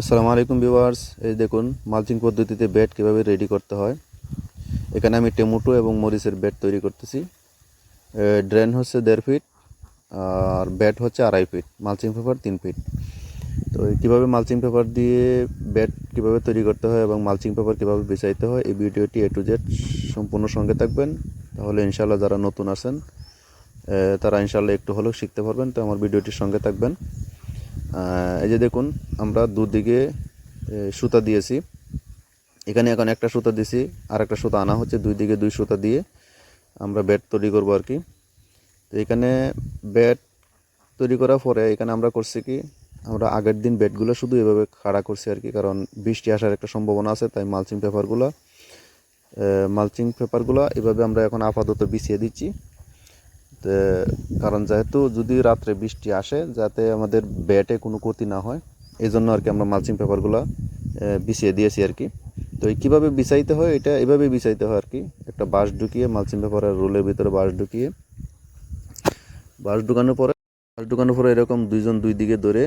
আসসালামু আলাইকুম ভিউয়ার্স। এই দেখুন, মালচিং পদ্ধতিতে বেড কীভাবে রেডি করতে হয়। এখানে আমি টমেটো এবং মরিচের বেড তৈরি করতেছি। ড্রেন হচ্ছে দেড় ফিট আর বেড হচ্ছে আড়াই ফিট মালচিং পেপার তিন ফিট তো কীভাবে মালচিং পেপার দিয়ে বেড কীভাবে তৈরি করতে হয় এবং মালচিং পেপার কীভাবে বিছাইতে হয়, এই ভিডিওটি এ টু জেড সম্পূর্ণ সঙ্গে থাকবেন। তাহলে ইনশাল্লাহ যারা নতুন আছেন তারা ইনশাল্লাহ একটু হলেও শিখতে পারবেন। তো আমার ভিডিওটির সঙ্গে থাকবেন। এই যে দেখুন, আমরা দুদিকে সুতা দিয়েছি। এখানে এখন একটা সুতা দিছি আর একটা সুতা আনা হচ্ছে দুই দিকে দুই সুতা দিয়ে আমরা ব্যাট তৈরি করব আর কি। তো এখানে ব্যাট তৈরি করার পরে এখানে আমরা করছি কি, আমরা আগের দিন বেডগুলো শুধু এভাবে খাড়া করছি আর কি, কারণ বৃষ্টি আসার একটা সম্ভাবনা আছে, তাই মালচিং পেপারগুলো মালচিং পেপারগুলো এভাবে আমরা এখন আপাতত বিছিয়ে দিচ্ছি। কারণ যেহেতু যদি রাত্রে বৃষ্টি আসে, যাতে আমাদের ব্যাটে কোনো ক্ষতি না হয় এই জন্য আর কি আমরা মালচিং পেপারগুলো বিছিয়ে দিয়েছি আর কি। তো কীভাবে বিছাইতে হয়, এটা এভাবে বিছাইতে হয় আর কি। একটা বাঁশ ঢুকিয়ে মালচিং পেপারের রোলের ভিতরে বাঁশ ঢুকিয়ে, বাঁশ ঢুকানোর পরে, বাঁশ ঢুকানোর পরে এরকম দুইজন দুই দিকে ধরে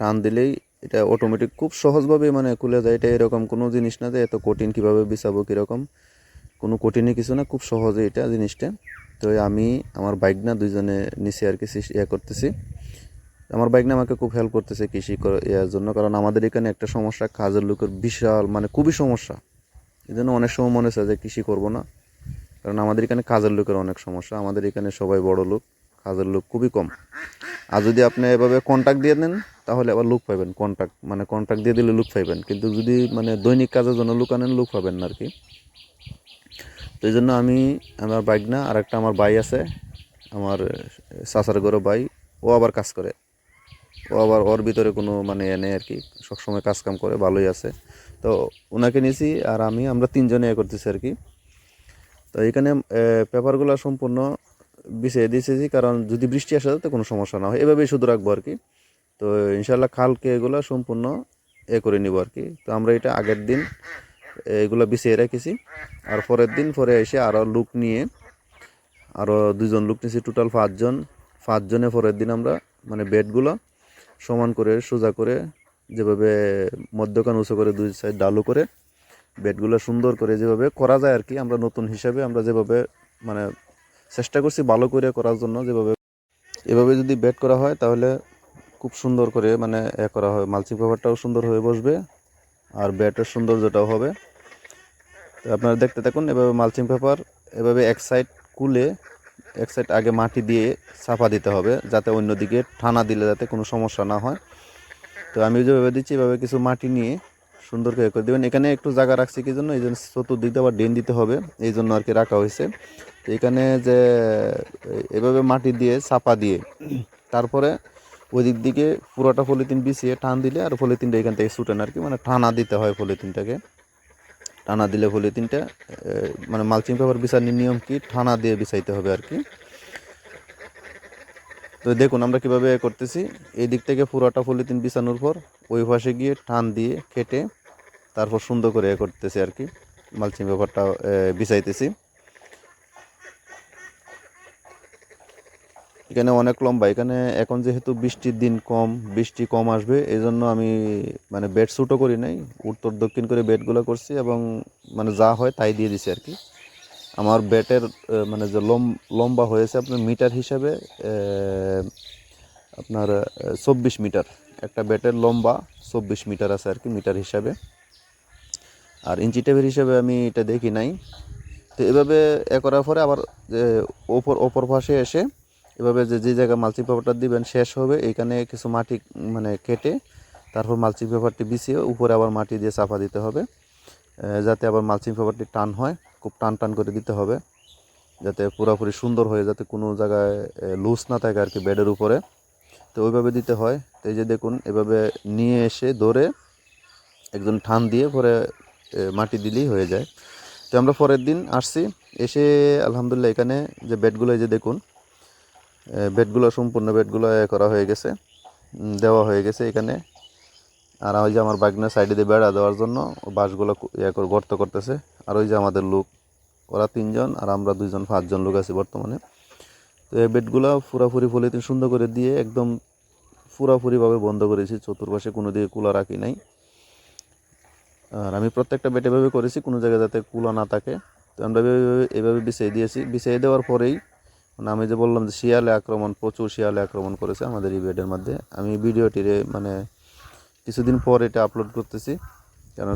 টান দিলেই এটা অটোমেটিক খুব সহজভাবে মানে খুলে যায়। এটা এরকম কোনো জিনিস না যে এত কঠিন কীভাবে বিছাবো, কীরকম কোনো কঠিনই কিছু না, খুব সহজে এটা জিনিসটা তো আমি আমার বাইক না দুইজনে নিচে আর কি ইয়ে করতেছি। আমার বাইক না আমাকে খুব হেল্প করতেছে কৃষি ইয়ার জন্য। কারণ আমাদের এখানে একটা সমস্যা, কাজের লোকের বিশাল মানে খুবই সমস্যা। এই জন্য অনেক সময় মনে হচ্ছে যে কৃষি করব না। কারণ আমাদের এখানে কাজের লোকের অনেক সমস্যা। আমাদের এখানে সবাই বড় লোক, কাজের লোক খুবই কম। আর যদি আপনি এভাবে কন্ট্যাক্ট দিয়ে দেন, তাহলে আবার লোক পাইবেন। কন্ট্যাক্ট মানে কন্ট্যাক্ট দিয়ে দিলে লোক পাইবেন। কিন্তু যদি মানে দৈনিক কাজের জন্য লোক আনেন, লোক পাবেন না আর কি। তো এই জন্য আমি আমার বাইক না আর একটা আমার ভাই আছে, আমার চাচার গরো ভাই, ও আবার কাজ করে। ও আবার ওর ভিতরে কোনো মানে এ নেই আর কি, সবসময় কাজ কাম করে, ভালোই আছে। তো ওনাকে নিয়েছি আর আমি, আমরা তিনজনে এ করতেছি আর কি। তো এখানে পেপারগুলো সম্পূর্ণ বিছিয়ে দিয়েছি কারণ যদি বৃষ্টি আসে যাতে কোনো সমস্যা না হয়। এভাবেই শুধু রাখব আর কি। তো ইনশাল্লাহ খালকে এগুলো সম্পূর্ণ এ করে নিব আর কি। তো আমরা এটা আগের দিন এগুলো বিছিয়ে রেখেছি। আর পরের দিন পরে এসে আরও লুক নিয়ে আরও দুজন লোক নিয়েছি টোটাল পাঁচজন। পাঁচজনে পরের দিন আমরা মানে বেডগুলো সমান করে, সোজা করে, যেভাবে মধ্যখান উঁচু করে দুই সাইড ডালু করে, বেডগুলো সুন্দর করে যেভাবে করা যায় আর কি, আমরা নতুন হিসাবে আমরা যেভাবে মানে চেষ্টা করছি ভালো করে করার জন্য যেভাবে। এভাবে যদি বেড করা হয় তাহলে খুব সুন্দর করে মানে এ করা হয়, মালচিং পেপারটাও সুন্দর হয়ে বসবে। আর ব্যাটের সৌন্দর্যটাও হবে। তো আপনারা দেখতে থাকুন, এভাবে মালচিং পেপার, এভাবে এক সাইড কুলে, এক সাইড আগে মাটি দিয়ে চাপা দিতে হবে, যাতে অন্যদিকে ঠানা দিলে যাতে কোনো সমস্যা না হয়। তো আমি যেভাবে দিচ্ছি, এভাবে কিছু মাটি নিয়ে সুন্দর করে করে দেবেন। এখানে একটু জায়গা রাখছি কি জন্য? এই জন্য চতুর্দিক দিয়ে আবার ড্রেন দিতে হবে, এই জন্য আর কি রাখা হয়েছে। তো এখানে যে, এভাবে মাটি দিয়ে চাপা দিয়ে, তারপরে ওই দিক দিকে পুরোটা পলিথিন বিছিয়ে টান দিলে আর পলিথিনটা এখান থেকে ছুটেন আর কি। মানে টানা দিতে হয় পলিথিনটাকে। টানা দিলে পলিথিনটা মানে মালচিং পেপার বিছানোর নিয়ম কি? টানা দিয়ে বিছাইতে হবে আর কি। তো দেখুন আমরা কীভাবে করতেছি। এই দিক থেকে পুরোটা পলিথিন বিছানোর পর ওই পাশে গিয়ে টান দিয়ে কেটে তারপর সুন্দর করে এ করতেছি আর কি। মালচিং পেপারটা বিছাইতেছি। এখানে অনেক লম্বা। এখানে এখন যেহেতু বৃষ্টির দিন কম, বৃষ্টি কম আসবে এই জন্য আমি মানে বেড শ্যুটও করি নাই। উত্তর দক্ষিণ করে বেডগুলো করছি এবং মানে যা হয় তাই দিয়ে দিছি আর কি। আমার বেটের মানে যে লম, লম্বা হয়েছে আপনার মিটার হিসাবে আপনার চব্বিশ মিটার একটা বেটের লম্বা চব্বিশ মিটার আছে আর কি মিটার হিসাবে। আর ইঞ্চি টেপের হিসাবে আমি এটা দেখি নাই। তো এভাবে এ করার পরে আবার ওপর ওপর পাশে এসে এভাবে যে যে জায়গায় মালচিং পেপারটা দিবেন শেষ হবে, এখানে কিছু মাটি মানে কেটে তারপর মালচিং পেপারটি বিছিয়ে উপরে আবার মাটি দিয়ে চাপা দিতে হবে যাতে আবার মালচিং পেপারটি টান হয়, খুব টান টান করে দিতে হবে, যাতে পুরোপুরি সুন্দর হয়ে যাতে কোনো জায়গায় লুজ না থাকে আর কি বেডের উপরে। তো ওইভাবে দিতে হয়। তো এই যে দেখুন, এভাবে নিয়ে এসে ধরে একজন ঠান দিয়ে পরে মাটি দিলেই হয়ে যায়। তো আমরা পরের দিন আসছি, এসে আলহামদুলিল্লাহ এখানে যে বেডগুলো এই যে দেখুন বেডগুলো, সম্পূর্ণ বেডগুলো করা হয়ে গেছে। দেওয়া হয়ে গেছে এখানে। আর ওই যে আমার বাগনার সাইডে দিয়ে বেড়া দেওয়ার জন্য বাঁশগুলো ইয়ে করে, গর্ত করতেছে। আর ওই যে আমাদের লোক, ওরা তিনজন আর আমরা দুইজন, পাঁচজন লোক আছি বর্তমানে। তো এই বেডগুলো পুরাপুরি পলিথিন সুন্দর করে দিয়ে একদম পুরোপুরিভাবে বন্ধ করেছি। চতুর্পাশে কোনো দিকে কুলা রাখি নাই। আর আমি প্রত্যেকটা বেড এভাবে করেছি, কোনো জায়গায় যাতে কুলা না থাকে। তো আমরা এভাবে বিছিয়ে দিয়েছি। বিছিয়ে দেওয়ার পরেই মানে আমি যে বললাম যে শিয়ালে আক্রমণ, প্রচুর শিয়ালে আক্রমণ করেছে আমাদের বেডের মধ্যে। আমি ভিডিওটিরে মানে কিছুদিন পর এটা আপলোড করতেছি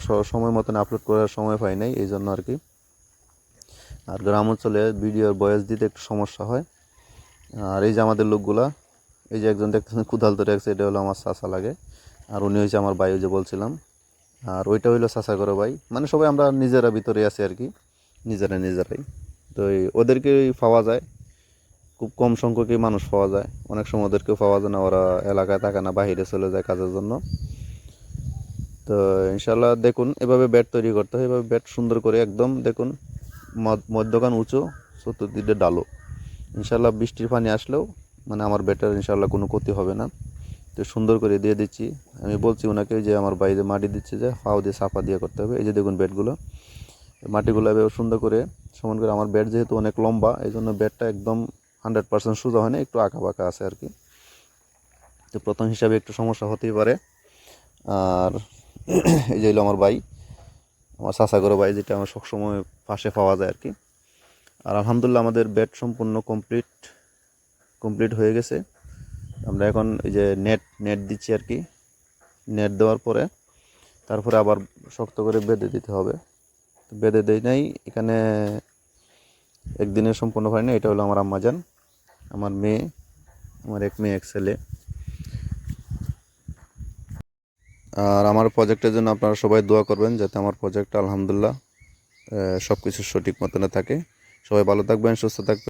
স- সময় মতন আপলোড করার সময় পাই নাই এই জন্য আর কি। আর গ্রাম অঞ্চলে ভিডিওর বয়স দিতে একটু সমস্যা হয়। আর এই যে আমাদের লোকগুলা, এই যে একজন দেখতেছেন, কুদাল ধরে রাখছে এটা হলো আমার চাষা লাগে। আর উনি হয়েছে আমার ভাই যে বলছিলাম। আর ওইটা হইল চাষা করে ভাই। মানে সবাই আমরা নিজেরা ভিতরে আছি আর কি, নিজেরা নিজেরাই। তো এই ওদেরকে পাওয়া যায়। খুব কম সংখ্যকই মানুষ পাওয়া যায়। অনেক সময় ওদেরকেও পাওয়া যায় না, ওরা এলাকায় থাকে না বাইরে চলে যায় কাজের জন্য। তো ইনশাল্লাহ দেখুন, এভাবে ব্যাট তৈরি করতে হয়, এভাবে ব্যাট সুন্দর করে একদম দেখুন মধ্যখান উঁচু, চতুর্দিকে ডালো। ইনশাল্লাহ বৃষ্টির পানি আসলেও মানে আমার ব্যাটের ইনশাল্লাহ কোনো ক্ষতি হবে না। তো সুন্দর করে দিয়ে দিচ্ছি। আমি বলছি ওনাকে যে আমার বাইরে মাটি দিচ্ছে যে ফাও দিয়ে সাফা দিয়ে করতে হবে। এই যে দেখুন ব্যাটগুলো মাটিগুলো এভাবে সুন্দর করে, সমান করে আমার ব্যাট যেহেতু অনেক লম্বা এই জন্য ব্যাটটা একদম হান্ড্রেড পার্সেন্ট সোজা হয় না, একটু আঁকা বাঁকা আছে আর কি। তো প্রথম হিসাবে একটু সমস্যা হতেই পারে। আর এই যে হলো আমার ভাই, আমার চাষাগর ভাই, যেটা আমার সবসময় পাশে পাওয়া যায় আর কি। আর আলহামদুলিল্লাহ আমাদের ব্যাট সম্পূর্ণ কমপ্লিট কমপ্লিট হয়ে গেছে। আমরা এখন এই যে নেট নেট দিচ্ছি আর কি। নেট দেওয়ার পরে, তারপরে আবার শক্ত করে বেঁধে দিতে হবে। বেঁধে দেয় নাই, এখানে একদিনে সম্পূর্ণ হয় না এটা হলো আমার আম্মাজান। আমার মেয়ে, আমার এক মেয়ে, এক ছেলে। আর আমার প্রজেক্টের জন্য আপনারা সবাই দোয়া করবেন যাতে আমার প্রজেক্টটা আলহামদুলিল্লাহ সব কিছু সঠিক মতনে থাকে। সবাই ভালো থাকবেন, সুস্থ থাকবেন।